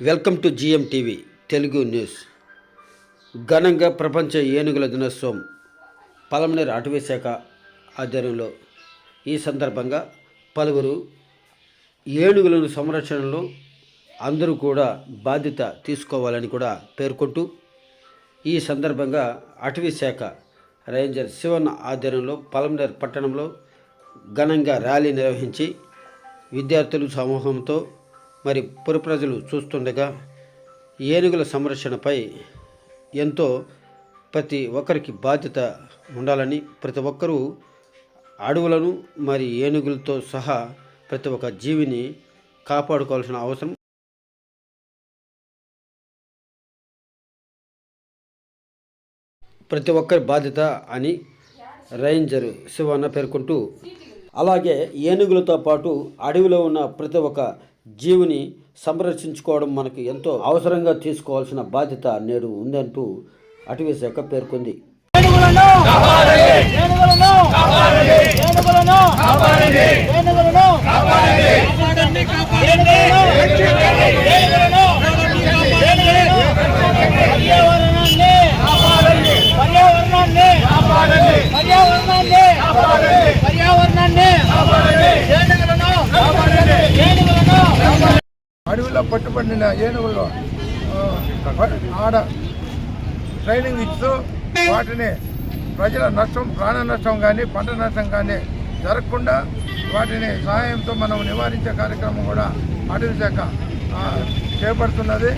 Welcome to GM TV Telugu news. ఘనంగా ప్రపంచ ఏనుగుల దినోత్సవం పలమనేరు అటవీ శాఖ ఆధ్వర్యంలో ఈ సందర్భంగా పలువురు ఏనుగులను సంరక్షణలో అందరూ కూడా బాధ్యత తీసుకోవాలని కూడా పేర్కొంటూ ఈ సందర్భంగా అటవీ శాఖ రేంజర్ శివన్ ఆధ్వర్యంలో పలమనేరు పట్టణంలో ఘనంగా ర్యాలీ నిర్వహించి విద్యార్థులు సమూహంతో మరి పుర ప్రజలు చూస్తుండగా ఏనుగుల సంరక్షణపై ఎంతో ప్రతి ఒక్కరికి బాధ్యత ఉండాలని ప్రతి ఒక్కరూ అడవులను మరి ఏనుగులతో సహా ప్రతి ఒక్క జీవిని కాపాడుకోవాల్సిన అవసరం ప్రతి ఒక్కరి బాధ్యత అని రేంజర్ శివన్న పేర్కొంటూ అలాగే ఏనుగులతో పాటు అడవిలో ఉన్న ప్రతి ఒక్క జీవిని సంరక్షించుకోవడం మనకు ఎంతో అవసరంగా తీసుకోవాల్సిన బాధ్యత నేడు ఉందంటూ అటవీ శాఖ పేర్కొంది. ఏనుగులను ఏనుగులను ఏనుగులను ఏనుగులను కాపాడండి కాపాడండి ఏనుగులను పర్యావరణాన్ని పర్యావరణాన్ని పర్యావరణాన్ని పర్యావరణాన్ని ఏనుగులను ఏనుగులను పండిన ఏనుగులు ఆడ ట్రైనింగ్ ఇస్తూ వాటిని ప్రజల నష్టం ప్రాణ నష్టం కానీ పంట నష్టం కానీ జరగకుండా వాటిని సహాయంతో మనం నివారించే కార్యక్రమం కూడా అటవీ శాఖ చేపడుతున్నది.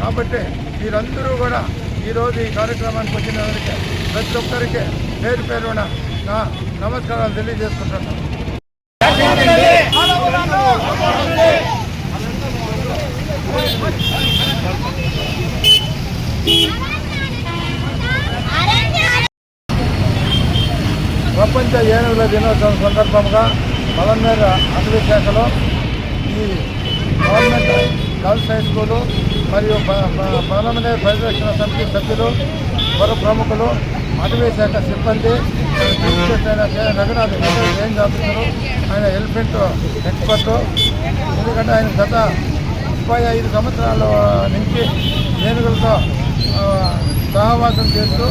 కాబట్టి మీరందరూ కూడా ఈరోజు ఈ కార్యక్రమానికి వచ్చిన వారికి ప్రతి ఒక్కరికి పేరు పేరున నా నమస్కారాలు తెలియజేసుకుంటున్నాను. ప్రపంచ ఏనుగుల దినోత్సవం సందర్భంగా పలమేర అటవీ శాఖలో ఈ గవర్నమెంట్ గర్ల్స్ హై స్కూలు మరియు ప- పరిరక్షణ సమితి సభ్యులు మరో ప్రముఖులు అటవీ శాఖ సిబ్బంది రఘునాథ్ రేంజ్ ఆఫీసరు ఆయన ఎలిఫెంట్ ఎక్స్పర్టు ఎందుకంటే ఆయన గత ముప్పై ఐదు సంవత్సరాల నుంచి ఏనుగులతో సహవాసం చేస్తూ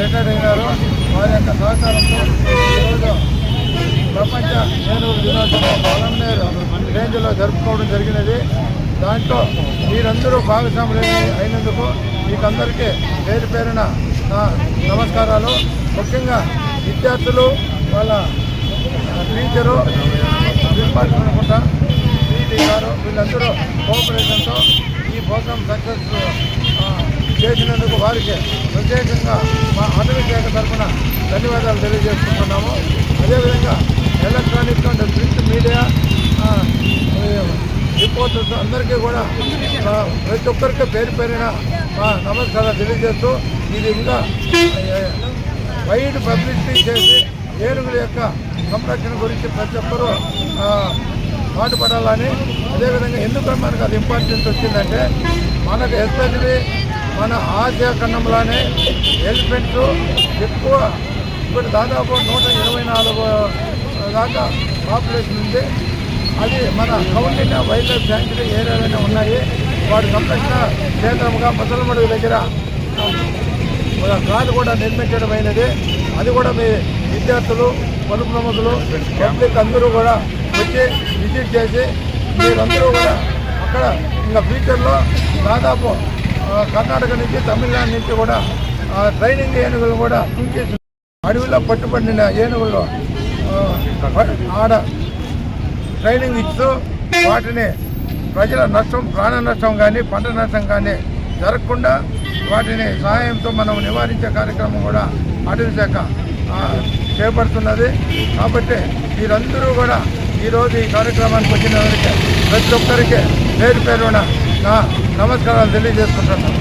రిటైర్డ్ అయినారు. వారి యొక్క సహకారంతో ఈరోజు ప్రపంచ ఏనుగుల దినోత్సవం రేంజ్లో జరుపుకోవడం జరిగినది. దాంట్లో మీరందరూ భాగస్వాములు అయినందుకు మీకందరికీ పేరు పేరున నా నమస్కారాలు. ముఖ్యంగా విద్యార్థులు వాళ్ళ టీచరు ప్రిన్సిపాల్ అనుకుంటా పీటీ గారు వీళ్ళందరూ కోఆపరేషన్తో ఈ ప్రోగ్రామ్ సక్సెస్ చేసినందుకు వారికి ప్రత్యేకంగా మా అటవీ శాఖ తరఫున ధన్యవాదాలు తెలియజేసుకుంటున్నాము. అదేవిధంగా electronic and print media reporters అందరికీ కూడా ప్రతి ఒక్కరికి పేరు పేరిన మా నమస్కారాలు తెలియజేస్తూ ఇది ఇంకా వైడ్ పబ్లిసిటీ చేసి ఏనుగుల యొక్క సంరక్షణ గురించి ప్రతి ఒక్కరూ పాటుపడాలని అదేవిధంగా ఎందుకు మనకు అది ఇంపార్టెన్స్ వచ్చిందంటే మనకు ఎస్పెషలీ మన ఆసియా ఖండంలోనే ఎలిఫెంట్స్ ఎక్కువ. ఇప్పుడు దాదాపు నూట ఇరవై నాలుగు దాకా పాపులేషన్ ఉంది. అది మన కౌండిన వైల్డ్ లైఫ్ శాంక్చురీ ఏరియాలోనే ఉన్నాయి. వాటి సంరక్షణ కేంద్రంగా ముసలమడుగు దగ్గర ఒక కారు కూడా నిర్మించడం అయినది. అది కూడా మీ విద్యార్థులు పలు ప్రముఖులు పబ్లిక్ అందరూ కూడా వచ్చి విజిట్ చేసి మీరందరూ కూడా అక్కడ ఇంకా ఫ్యూచర్లో దాదాపు కర్ణాటక నుంచి తమిళనాడు నుంచి కూడా ట్రైనింగ్ ఏనుగులు కూడా చూసేసి అడవిలో పట్టుబడిన ఏనుగులు ఆడ ట్రైనింగ్ ఇస్తూ వాటిని ప్రజల నష్టం ప్రాణ నష్టం కానీ పంట నష్టం కానీ జరగకుండా వాటిని సహాయంతో మనం నివారించే కార్యక్రమం కూడా అటవీ శాఖ చేపడుతున్నది. కాబట్టి మీరందరూ కూడా ఈరోజు ఈ కార్యక్రమానికి వచ్చిన వారికి ప్రతి ఒక్కరికి పేరు పేరున నా నమస్కారాలు తెలియజేసుకుంటున్నాను.